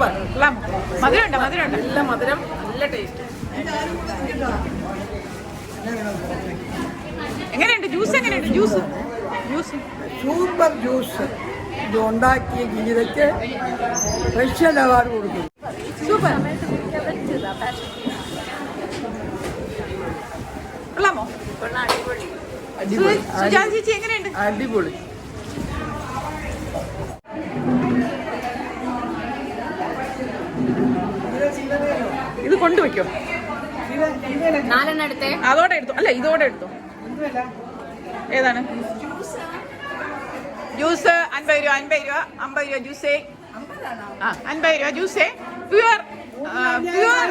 കൊള്ളാം മധുരമുണ്ടോ? മധുരമുണ്ടോ? നല്ല മധുരം നല്ല ടേസ്റ്റ് എങ്ങനെയുണ്ട്? ജ്യൂസ് എങ്ങനെയുണ്ട്? ജ്യൂസ്. ജ്യൂസ്. Super juice. ഇത് ഉണ്ടാക്കിയ ഗീതയ്ക്ക് സ്പെഷ്യൽ അവാർഡ് കൊടുക്കും. സൂപ്പർ. കൊള്ളാമോ? അടിപൊളി. അടിപൊളി. കൊണ്ടുവയ്ക്കോ. നാലെണ്ണം എടുത്തേ അതോടെ എടുത്തു. അല്ല ഇതോടെ എടുത്തു. ഏതാണ്? ജ്യൂസ് അൻപത് രൂപ അൻപത് രൂപ അമ്പത് രൂപ ജ്യൂസേ. ആ അൻപത് രൂപ ജ്യൂസേ. പ്യുവർ പ്യുവർ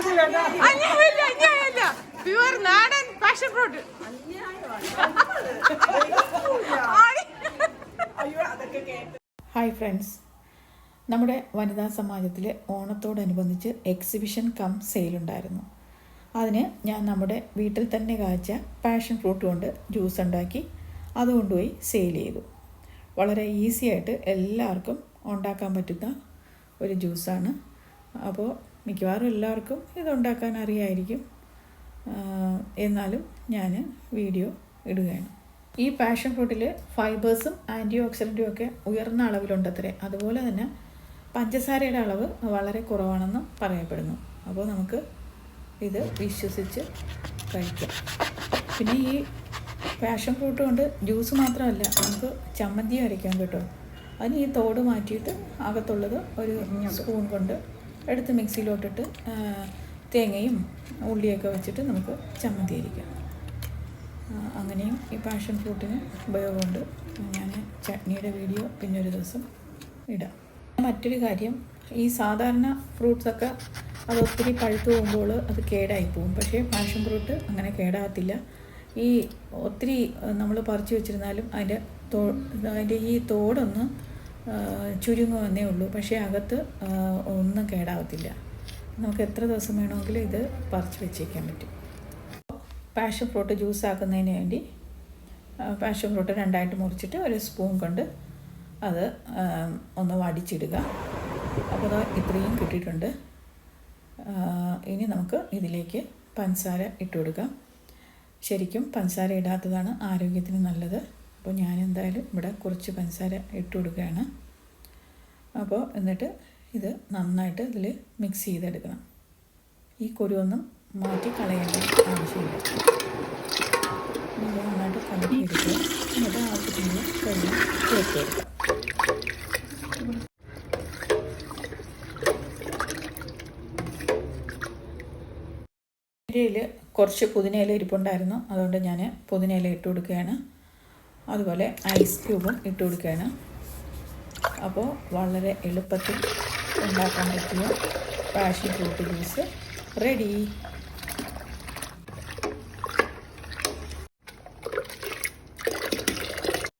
അന്യായമല്ല അന്യായമല്ല. പ്യുവർ നാടൻ പാഷൻ ഫ്രൂട്ട് ഹായ് ഫ്രണ്ട്സ്. നമ്മുടെ വനിതാ സമാജത്തിൽ ഓണത്തോടനുബന്ധിച്ച് എക്സിബിഷൻ കം സെയിലുണ്ടായിരുന്നു അതിന് ഞാൻ നമ്മുടെ വീട്ടിൽ തന്നെ കാഴ്ച പാഷൻ ഫ്രൂട്ട് കൊണ്ട് ജ്യൂസ് ഉണ്ടാക്കി അത് കൊണ്ടുപോയി സെയിൽ ചെയ്തു. വളരെ ഈസി ആയിട്ട് എല്ലാവർക്കും ഉണ്ടാക്കാൻ പറ്റുന്ന ഒരു ജ്യൂസാണ് അപ്പോൾ മിക്കവാറും എല്ലാവർക്കും ഇത് ഉണ്ടാക്കാൻ അറിയായിരിക്കും. എന്നാലും ഞാൻ വീഡിയോ ഇടുകയാണ്. ഈ പാഷൻ ഫ്രൂട്ടിൽ ഫൈബേഴ്സും ആന്റി ഓക്സിഡന്റും ഒക്കെ ഉയർന്ന അളവിലുണ്ടത്രേ. അതുപോലെ തന്നെ പഞ്ചസാരയുടെ അളവ് വളരെ കുറവാണെന്ന് പറയപ്പെടുന്നു. അപ്പോൾ നമുക്ക് ഇത് വിശ്വസിച്ച് കഴിക്കാം. പിന്നെ ഈ പാഷൻ ഫ്രൂട്ട് കൊണ്ട് ജ്യൂസ് മാത്രമല്ല നമുക്ക് ചമ്മന്തി അരയ്ക്കാൻ കിട്ടും. അതിന് ഈ തോട് മാറ്റിയിട്ട് അകത്തുള്ളത് ഒരു സ്പൂൺ കൊണ്ട് എടുത്ത് മിക്സിയിലോട്ടിട്ട് തേങ്ങയും ഉള്ളിയൊക്കെ വെച്ചിട്ട് നമുക്ക് ചമ്മന്തി അരിക്കാം. അങ്ങനെയും ഈ പാഷൻ ഫ്രൂട്ടിന് ഉപയോഗമുണ്ട്. ഞാൻ ചട്നിയുടെ വീഡിയോ പിന്നൊരു ദിവസം ഇടാം. മറ്റൊരു കാര്യം ഈ സാധാരണ ഫ്രൂട്ട്സൊക്കെ അത് ഒത്തിരി പഴുത്തു പോകുമ്പോൾ അത് കേടായി പോകും. പക്ഷേ പാഷൻ ഫ്രൂട്ട് അങ്ങനെ കേടാകത്തില്ല. ഈ ഒത്തിരി നമ്മൾ പറിച്ചു വെച്ചിരുന്നാലും അതിന്റെ തോ അതിന്റെ ഈ തോടൊന്ന് ചുരുങ്ങുമെന്നേ ഉള്ളൂ. പക്ഷേ അകത്ത് ഒന്നും കേടാകത്തില്ല. നമുക്ക് എത്ര ദിവസം വേണമെങ്കിലും ഇത് പറിച്ച് വെച്ചേക്കാൻ പറ്റും. പാഷൻ ഫ്രൂട്ട് ജ്യൂസ് ആക്കുന്നതിന് വേണ്ടി പാഷൻ ഫ്രൂട്ട് രണ്ടായിട്ട് മുറിച്ചിട്ട് ഒരു സ്പൂൺ കൊണ്ട് അത് ഒന്ന് വടിച്ചിടുക. അപ്പോൾ അത് ഇത്രയും കിട്ടിയിട്ടുണ്ട്. ഇനി നമുക്ക് ഇതിലേക്ക് പഞ്ചസാര ഇട്ട് കൊടുക്കാം. ശരിക്കും പഞ്ചസാര ഇടാത്തതാണ് ആരോഗ്യത്തിന് നല്ലത്. അപ്പോൾ ഞാൻ എന്തായാലും ഇവിടെ കുറച്ച് പഞ്ചസാര ഇട്ട് കൊടുക്കുകയാണ്. അപ്പോൾ എന്നിട്ട് ഇത് നന്നായിട്ട് ഇതിൽ മിക്സ് ചെയ്തെടുക്കണം. ഈ കുരുവൊന്നും മാറ്റി കളയേണ്ട ആവശ്യമില്ല. നന്നായിട്ട് കലക്കി എടുക്കുക എന്നിട്ട് ആവശ്യത്തിന് കഴിഞ്ഞ് ചേർത്ത് കൊടുക്കുക ഇലയിൽ കുറച്ച് പുതിനയില ഇരിപ്പുണ്ടായിരുന്നു. അതുകൊണ്ട് ഞാൻ പുതിനയില ഇട്ട് കൊടുക്കുകയാണ്. അതുപോലെ ഐസ് ക്യൂബും ഇട്ട് കൊടുക്കുകയാണ്. അപ്പോൾ വളരെ എളുപ്പത്തിൽ ഉണ്ടാക്കാൻ പറ്റിയ പാഷൻ ഫ്രൂട്ട് ജ്യൂസ് റെഡി